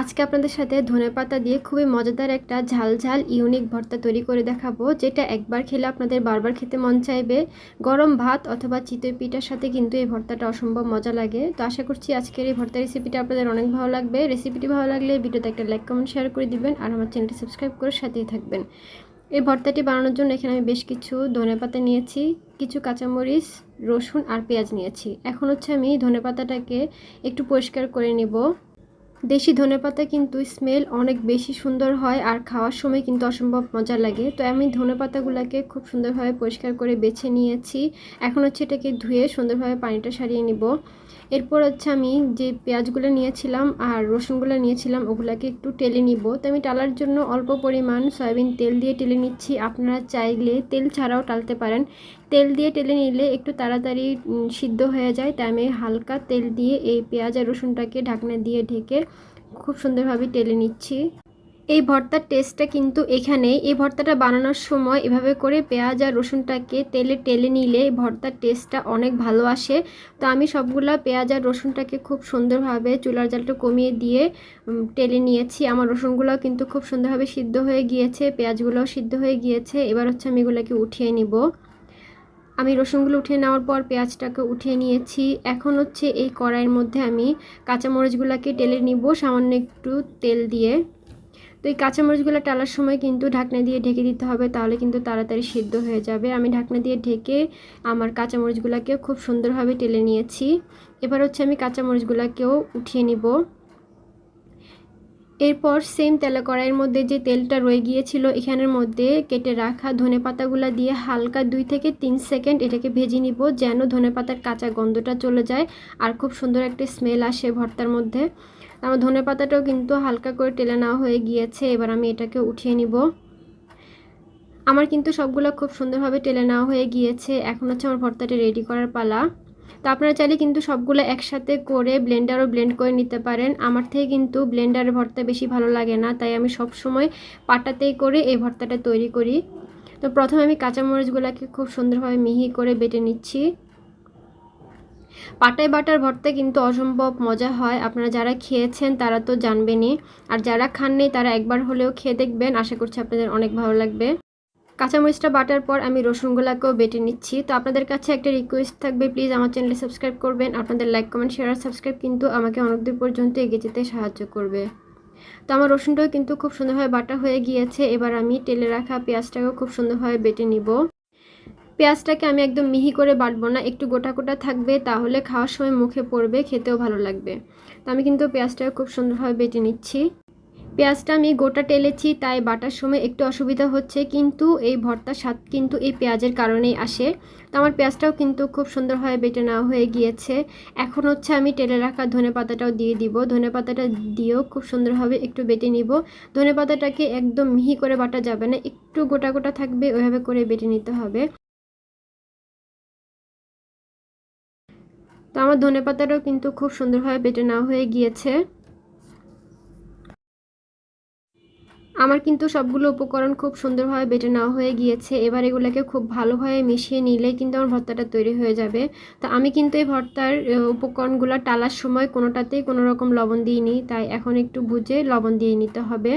আজকে আপনাদের সাথে ধনেপাতা দিয়ে খুবই মজাদার একটা ঝাল ঝাল ইউনিক ভর্তা তৈরি করে দেখাবো, যেটা একবার খেলে আপনাদের বারবার খেতে মন চাইবে। গরম ভাত অথবা চিতই পিঠার সাথে কিন্তু এই ভর্তাটা অসম্ভব মজা লাগে। তো আশা করছি আজকের এই ভর্তা রেসিপিটা আপনাদের অনেক ভালো লাগবে। রেসিপিটি ভালো লাগলে ভিডিওতে একটা লাইক কমেন্ট শেয়ার করে দিবেন আর আমার চ্যানেলটি সাবস্ক্রাইব করে সাথেই থাকবেন। এই ভর্তাটি বানানোর জন্য এখানে আমি বেশ কিছু ধনেপাতা নিয়েছি, কিছু কাঁচামরিচ, রসুন আর পেঁয়াজ নিয়েছি। এখন হচ্ছে আমি ধনেপাতাটাকে একটু পরিষ্কার করে নেব। দেশি ধনেপাতা কিন্তু স্মেল অনেক বেশি সুন্দর হয় আর খাওয়ার সময় কিন্তু অসম্ভব মজা লাগে। তো আমি ধনেপাতাগুলোকে খুব সুন্দরভাবে পরিষ্কার করে বেছে নিয়েছি। এখন হচ্ছে এটাকে ধুয়ে সুন্দরভাবে পানিটা সারিয়ে নিব। এরপর হচ্ছে আমি যে পেঁয়াজগুলো নিয়েছিলাম আর রসুনগুলো নিয়েছিলাম, ওগুলোকে একটু টেলে নিব। তো আমি টালার জন্য অল্প পরিমাণ সয়াবিন তেল দিয়ে টেলে নিচ্ছি। আপনারা চাইলে তেল ছাড়াও টালতে পারেন। তেল দিয়ে টেলে নিলে একটু তাড়াতাড়ি সিদ্ধ হয়ে যায়। তাই আমি হালকা তেল দিয়ে এই পেঁয়াজ আর রসুনটাকে ঢাকনা দিয়ে ঢেকে খুব সুন্দরভাবে টেলে নিচ্ছি। এই ভর্তার টেস্টটা কিন্তু এখানেই এই ভর্তাটা বানানোর সময় এভাবে করে পেঁয়াজ আর রসুনটাকে তেলে টেলে নিলে ভর্তার টেস্টটা অনেক ভালো আসে। তো আমি সবগুলা পেঁয়াজ আর রসুনটাকে খুব সুন্দরভাবে চুলার জালটা কমিয়ে দিয়ে টেলে নিয়েছি। আমার রসুনগুলোও কিন্তু খুব সুন্দরভাবে সিদ্ধ হয়ে গিয়েছে, পেঁয়াজগুলোও সিদ্ধ হয়ে গিয়েছে। এবার হচ্ছে আমি এগুলোকে উঠিয়ে নিব। আমি রসুনগুলো উঠিয়ে নেওয়ার পর পেঁয়াজটাকে উঠিয়ে নিয়েছি। এখন হচ্ছে এই কড়াইয়ের মধ্যে আমি কাঁচামরিচগুলোকে টেলে নিব, সামান্য একটু তেল দিয়ে। তো এই কাঁচামরিচগুলো টালার সময় কিন্তু ঢাকনা দিয়ে ঢেকে দিতে হবে, তাহলে কিন্তু তাড়াতাড়ি সিদ্ধ হয়ে যাবে। আমি ঢাকনা দিয়ে ঢেকে আমার কাঁচামরিচগুলোকেও খুব সুন্দরভাবে টেলে নিয়েছি। এবার হচ্ছে আমি কাঁচামরিচগুলোকেও উঠিয়ে নিব। এরপর সেম তেলে কড়াইয়ের মধ্যে যে তেলটা রয়ে গিয়েছিল, এখানের মধ্যে কেটে রাখা ধনে পাতাগুলো দিয়ে হালকা দুই থেকে তিন সেকেন্ড এটাকে ভেজে নিব, যেন ধনে পাতার কাঁচা গন্ধটা চলে যায় আর খুব সুন্দর একটা স্মেল আসে ভর্তার মধ্যে। আমার ধনে পাতাটাও কিন্তু হালকা করে টেলে নেওয়া হয়ে গিয়েছে, এবার আমি এটাকে উঠিয়ে নিব। আমার কিন্তু সবগুলো খুব সুন্দরভাবে টেলে নেওয়া হয়ে গিয়েছে, এখন হচ্ছে আমার ভর্তাটি রেডি করার পালা। তো আপনারা চাইলে কিন্তু সবগুলো একসাথে করে ব্লেন্ডারও ব্লেন্ড করে নিতে পারেন। আমার থেকে কিন্তু ব্লেন্ডারের ভর্তা বেশি ভালো লাগে না, তাই আমি সব সময় পাটাতেই করে এই ভর্তাটা তৈরি করি। তো প্রথমে আমি কাঁচামরিচগুলোকে খুব সুন্দরভাবে মিহি করে বেটে নিচ্ছি। পাটায় বাটার ভর্তা কিন্তু অসম্ভব মজা হয়, আপনারা যারা খেয়েছেন তারা তো জানবেনই। আর যারা খাননি তারা একবার হলেও খেয়ে দেখবেন, আশা করছি আপনাদের অনেক ভালো লাগবে। কাঁচামরিচটা বাটার পর আমি রসুনগুলাকেও বেটে নিচ্ছি। তো আপনাদের কাছে একটা রিকোয়েস্ট থাকবে প্লিজ আমার চ্যানেলে সাবস্ক্রাইব করবেন। আপনাদের লাইক কমেন্ট শেয়ার সাবস্ক্রাইব কিন্তু আমাকে অনেক দূর পর্যন্ত এগিয়ে যেতে সাহায্য করবে। তো আমার রসুনটাও কিন্তু খুব সুন্দরভাবে বাটা হয়ে গিয়েছে। এবার আমি তেলে রাখা পেঁয়াজটাকেও খুব সুন্দরভাবে বেটে নিব। পেঁয়াজটাকে আমি একদম মিহি করে বাটবো না, একটু গোটা গোটা থাকবে, তাহলে খাওয়ার সময় মুখে পড়বে, খেতেও ভালো লাগবে। তো আমি কিন্তু পেঁয়াজটাকে খুব সুন্দরভাবে বেটে নিচ্ছি। পেঁয়াজটা আমি গোটা টেলেছি, তাই বাটার সময় একটু অসুবিধা হচ্ছে, কিন্তু এই ভর্তার স্বাদ কিন্তু এই পেঁয়াজের কারণেই আসে। তো আমার পেঁয়াজটাও কিন্তু খুব সুন্দরভাবে বেটে নেওয়া হয়ে গিয়েছে। এখন হচ্ছে আমি টেলে রাখা ধনে পাতাটাও দিয়ে দিব। ধনে পাতাটা দিয়েও খুব সুন্দরভাবে একটু বেটে নিব। ধনে পাতাটাকে একদম মিহি করে বাটা যাবে না, একটু গোটা গোটা থাকবে, ওইভাবে করে বেটে নিতে হবে। তো আমার ধনে পাতাটাও কিন্তু খুব সুন্দরভাবে বেটে নেওয়া হয়ে গিয়েছে। আমার কিন্তু সবগুলো উপকরণ খুব সুন্দরভাবে বেটে নেওয়া হয়ে গিয়েছে। এবার এগুলোকে খুব ভালোভাবে মিশিয়ে নিলে কিন্তু আমার ভর্তাটা তৈরি হয়ে যাবে। তো আমি কিন্তু এই ভর্তার উপকরণগুলো টালার সময় কোনোটাতেই কোনো রকম লবণ দিইনি। তাই এখন একটু বুঝে লবণ দিয়ে নিতে হবে।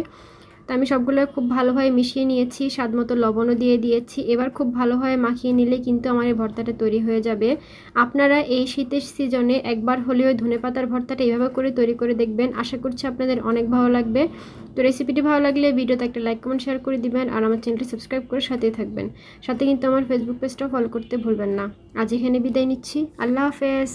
তো আমি সবগুলো খুব ভালোভাবে মিশিয়ে নিয়েছি, স্বাদ মতো লবণও দিয়ে দিয়েছি। এবার খুব ভালোভাবে মাখিয়ে নিলে কিন্তু আমার এই ভর্তাটা তৈরি হয়ে যাবে। আপনারা এই শীতের সিজনে একবার হলেও ধনে পাতার ভর্তাটা এইভাবে করে তৈরি করে দেখবেন। আশা করছি আপনাদের অনেক ভালো লাগবে। তো রেসিপিটি ভালো লাগলে ভিডিওতে একটা লাইক কমেন্ট শেয়ার করে দিবেন আর আমার চ্যানেলটি সাবস্ক্রাইব করে সাথেই থাকবেন। সাথে কিন্তু আমার ফেসবুক পেজটাও ফলো করতে ভুলবেন না। আজ এখানে বিদায় নিচ্ছি। আল্লাহ হাফেজ।